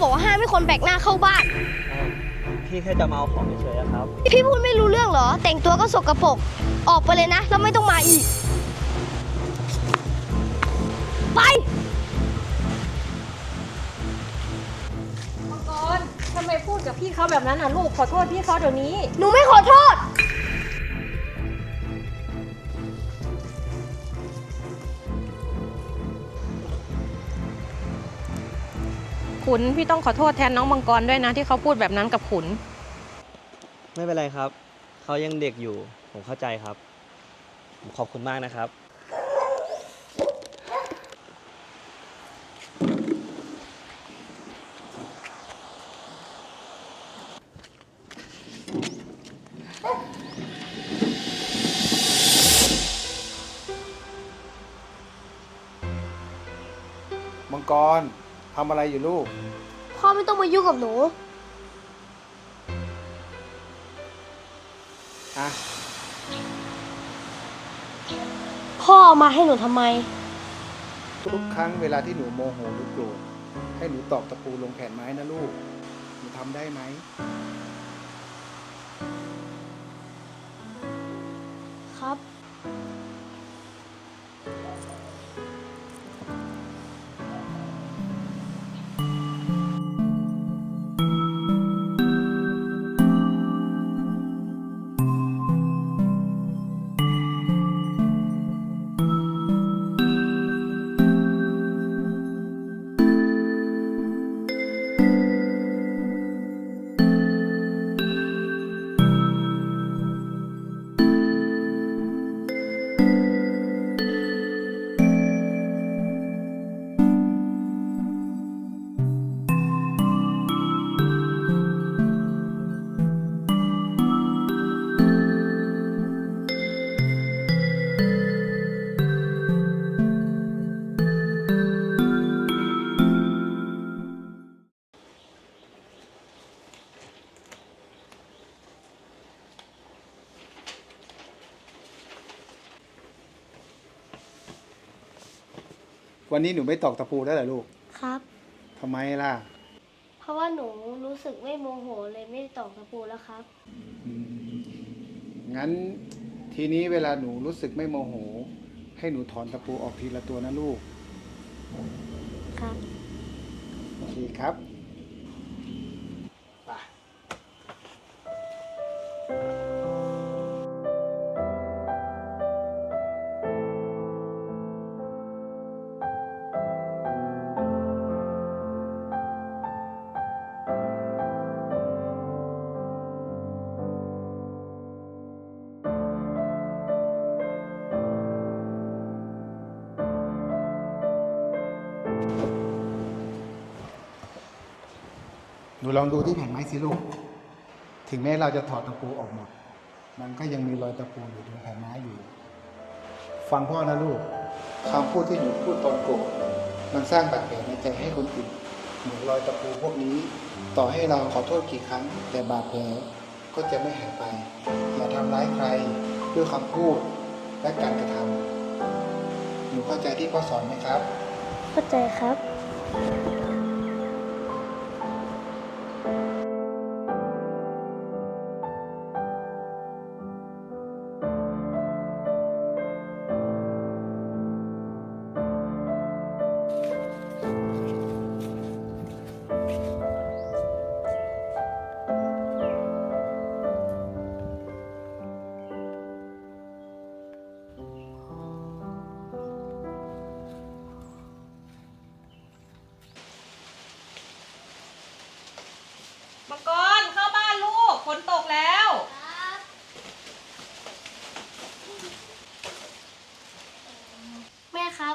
บอกว่าห้ามให้คนแปลกหน้าเข้าบ้าน พี่แค่จะมาเอาของเฉยๆอะครับ พี่พูดไม่รู้เรื่องเหรอ แต่งตัวก็สกปรกออกไปเลยนะ แล้วไม่ต้องมาอีก ไปมังกรทำไมพูดกับพี่เขาแบบนั้นอะลูกขอโทษพี่เขาเดี๋ยวนี้ หนูไม่ขอโทษ ขุนพี่ต้องขอโทษแทนน้องมังกรด้วยนะที่เขาพูดแบบนั้นกับขุน ไม่เป็นไรครับ เขายังเด็กอยู่ ผมเข้าใจครับ ผมขอบคุณมากนะครับ มังกร ทำอะไรอยู่ลูก พ่อไม่ต้องมายุ่งกับหนู อะ พ่อเอามาให้หนูทำไม ทุกครั้งเวลาที่หนูโมโหหรือโกรธให้หนูตอกตะปูลงแผ่นไม้นะลูก หนูทำได้ไหม ครับ วันนี้หนูไม่ตอกตะปูแล้วเหรอลูกครับ ทำไมล่ะ เพราะว่าหนูรู้สึกไม่โมโหเลยไม่ได้ตอกตะปูแล้วครับ งั้นทีนี้เวลาหนูรู้สึกไม่โมโห ให้หนูถอนตะปูออกทีละตัวนะลูกครับ โอเคครับ นูลองดูที่แผ่นไม้สิลูก ถึงแม้เราจะถอดตะปูออกหมด มันก็ยังมีรอยตะปูอยู่ตรงแผ่นไม้อยู่ ฟังพ่อนะลูกคำพูดที่หนูพูดตอนโกรธมันสร้างบาดแผลในใจให้คนอื่นเหมือนรอยตะปูพวกนี้ ต่อให้เราขอโทษกี่ครั้ง แต่บาดแผลก็จะไม่หายไป อย่าทำร้ายใครด้วยคำพูดและการกระทำหนูเข้าใจที่พ่อสอนไหมครับ เข้าใจครับ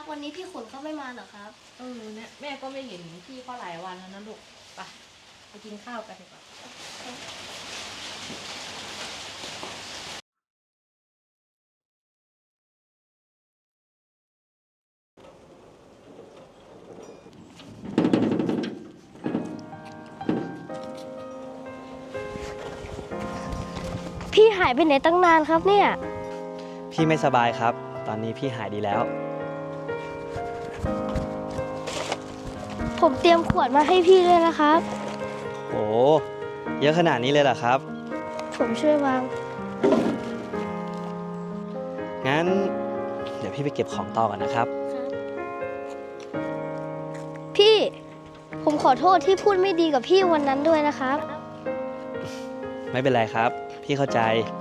วันนี้พี่ขุนเขาไม่มาเหรอครับ เออเนี่ยแม่ก็ไม่เห็นพี่เขาหลายวันแล้วนะลูกไปไปกินข้าวกันดีกว่าพี่หายไปไหนตั้งนานครับเนี่ย พี่ไม่สบายครับ ตอนนี้พี่หายดีแล้ว ผมเตรียมขวดมาให้พี่ด้วยนะครับ โอ้เยอะขนาดนี้เลยเหรอครับ ผมช่วยวาง งั้น เดี๋ยวพี่ไปเก็บของต่อก่อนนะครับ พี่ ผมขอโทษที่พูดไม่ดีกับพี่วันนั้นด้วยนะครับ ไม่เป็นไรครับ พี่เข้าใจค